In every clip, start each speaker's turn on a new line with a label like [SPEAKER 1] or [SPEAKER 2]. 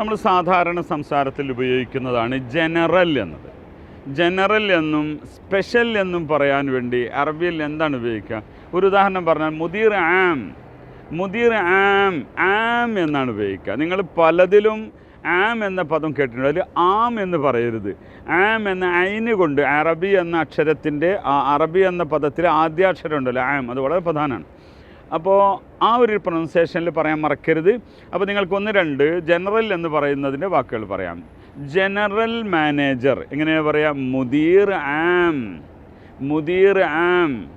[SPEAKER 1] നമ്മൾ സാധാരണ സംസാരത്തിൽ ഉപയോഗിക്കുന്നതാണ് ജനറൽ എന്നത്. ജനറൽ എന്നും സ്പെഷ്യൽ എന്നും പറയാൻ വേണ്ടി അറബിയിൽ എന്താണ് ഉപയോഗിക്കുക? ഒരു ഉദാഹരണം പറഞ്ഞാൽ മുദീർ ആം. മുദീർ ആം ആം എന്നാണ് ഉപയോഗിക്കുക. നിങ്ങൾ പലതിലും ആം എന്ന പദം കേട്ടിട്ടുണ്ട്. അതിൽ ആം എന്ന് പറയരുത്. ആം എന്ന ഐന് കൊണ്ട് അറബി എന്ന അക്ഷരത്തിന്റെ അറബി എന്ന പദത്തിൽ ആദ്യാക്ഷരം ഉണ്ടല്ലോ ആം. അത് വളരെ പ്രധാനമാണ്. അപ്പോൾ ആ ഒരു പ്രൊനൗൺസിയേഷനിൽ പറയാൻ മറക്കരുത്. അപ്പോൾ നിങ്ങൾക്ക് ഒന്ന് രണ്ട് ജനറൽ എന്ന് പറയുന്നതിന്റെ വാക്കുകൾ പറയാം. ജനറൽ മാനേജർ എങ്ങനെയാണ് പറയാം? മുദീർ ആം. മുദീർ ആം.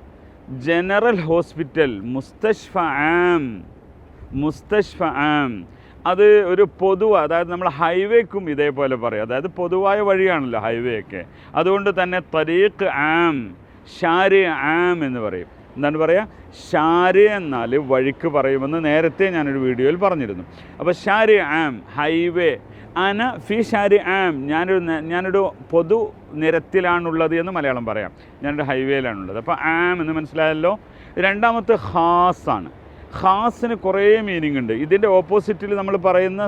[SPEAKER 1] ജനറൽ ഹോസ്പിറ്റൽ മുസ്തഷ്ഫ ആം. മുസ്തഷ്ഫ ആം. അത് ഒരു പൊതു അതായത് നമ്മൾ ഹൈവേക്കും ഇതേപോലെ പറയും. അതായത് പൊതുവായ വഴിയാണല്ലോ ഹൈവേ ഒക്കെ. അതുകൊണ്ട് തന്നെ തരീഖ് ആം ഷാരി ആം എന്ന് പറയും. എന്താണ് പറയുക ഷാര് എന്നാൽ വഴിക്ക് പറയുമെന്ന് നേരത്തെ ഞാനൊരു വീഡിയോയിൽ പറഞ്ഞിരുന്നു. അപ്പോൾ ഷാര് ആം ഹൈവേ. അന ഫി ഷാരി ആം. ഞാനൊരു ഞാനൊരു പൊതു നിരത്തിലാണുള്ളത് എന്ന് മലയാളം പറയാം. ഞാനൊരു ഹൈവേയിലാണുള്ളത്. അപ്പോൾ ആം എന്ന് മനസ്സിലായല്ലോ? രണ്ടാമത്തെ ഹാസാണ് ഖാസിന് കുറേ മീനിങ് ഉണ്ട്. ഇതിന്റെ ഓപ്പോസിറ്റിൽ നമ്മൾ പറയുന്ന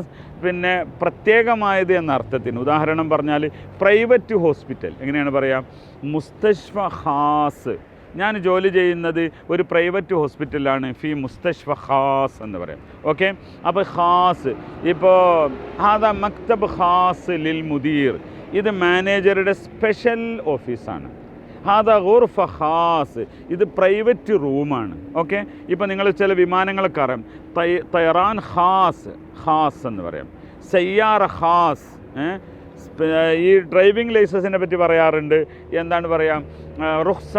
[SPEAKER 1] പിന്നെ പ്രത്യേകമായത് എന്ന അർത്ഥത്തിന്. ഉദാഹരണം പറഞ്ഞാൽ പ്രൈവറ്റ് ഹോസ്പിറ്റൽ എങ്ങനെയാണ് പറയുക മുസ്തഷ്ഫ ഖാസ് ഞാൻ ജോലി ചെയ്യുന്നത് ഒരു പ്രൈവറ്റ് ഹോസ്പിറ്റലാണ് ഫി മുസ്തഷ്ഫ ഖാസ് എന്ന് പറയാം. ഓക്കെ? അപ്പോൾ ഖാസ് ഇപ്പോൾ ഹാദ മക്തബ് ഖാസ് ലിൽ മുദീർ ഇത് മാനേജറുടെ സ്പെഷ്യൽ ഓഫീസാണ്. ഹാദ ഗുർഫ ഖാസ് ഇത് പ്രൈവറ്റ് റൂമാണ്. ഓക്കെ? ഇപ്പോൾ നിങ്ങൾ ചില വിമാനങ്ങളൊക്കെ അറിയാം. തൈ തൈറാൻ ഖാസ് ഖാസ് എന്ന് പറയാം. സയ്യാറ ഖാസ് ഈ ഡ്രൈവിംഗ് ലൈസൻസിനെ പറ്റി പറയാറുണ്ട്. എന്താണ് പറയാം? റുഖ്സ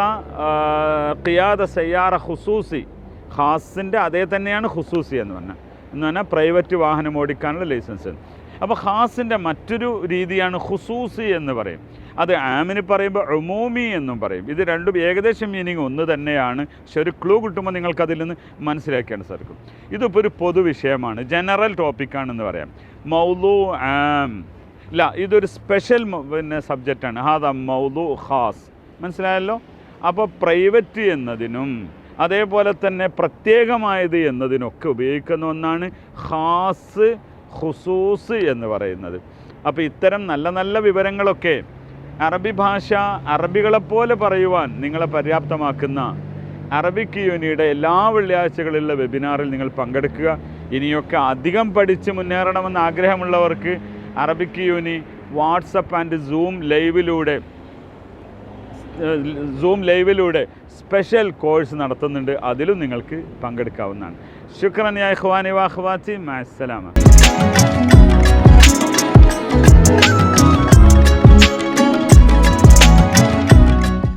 [SPEAKER 1] ഖിയാദ സയ്യാറ ഖുസൂസി. ഖാസിന്റെ അതേ തന്നെയാണ് ഖുസൂസി എന്ന് പറഞ്ഞാൽ എന്ന് പറഞ്ഞാൽ പ്രൈവറ്റ് വാഹനം ഓടിക്കാനുള്ള ലൈസൻസ്. അപ്പോൾ ഖാസിന്റെ മറ്റൊരു രീതിയാണ് ഖുസൂസി എന്ന് പറയും. അത് ആമിന് പറയുമ്പോൾ ഉമൂമി എന്നും പറയും. ഇത് രണ്ടും ഏകദേശം മീനിങ് ഒന്ന് തന്നെയാണ്. പക്ഷെ ഒരു ക്ലൂ കിട്ടുമ്പോൾ നിങ്ങൾക്കതിൽ നിന്ന് മനസ്സിലാക്കാൻ സാധിക്കും ഇതിപ്പോൾ ഒരു പൊതുവിഷയമാണ് ജനറൽ ടോപ്പിക്കാണെന്ന് പറയാം. മൗലു ആം. ഇല്ല ഇതൊരു സ്പെഷ്യൽ പിന്നെ സബ്ജക്റ്റാണ് ഹാദ മൗദു ഖാസ്. മനസ്സിലായല്ലോ? അപ്പോൾ പ്രൈവറ്റ് എന്നതിനും അതേപോലെ തന്നെ പ്രത്യേകമായത് എന്നതിനൊക്കെ ഉപയോഗിക്കുന്ന ഒന്നാണ് ഖാസ് ഖുസൂസ് എന്ന് പറയുന്നത്. അപ്പോൾ ഇത്തരം നല്ല നല്ല വിവരങ്ങളൊക്കെ അറബി ഭാഷ അറബികളെപ്പോലെ പറയുവാൻ നിങ്ങളെ പര്യാപ്തമാക്കുന്ന അറബിക് യൂണിയുടെ എല്ലാ വെള്ളിയാഴ്ചകളിലുള്ള വെബിനാറിൽ നിങ്ങൾ പങ്കെടുക്കുക. ഇനിയൊക്കെ അധികം പഠിച്ച് മുന്നേറണമെന്ന് ആഗ്രഹമുള്ളവർക്ക് Arabic uni WhatsApp and Zoom ലൈവിലൂടെ Zoom ലൈവിലൂടെ സ്പെഷ്യൽ കോഴ്സ് നടത്തുന്നുണ്ട്. അതിലും നിങ്ങൾക്ക് പങ്കെടുക്കാവുന്നതാണ്. ശുക്രൻ യാഹ്വാനി ഖ്വാനി വാ മാസ്സലാമ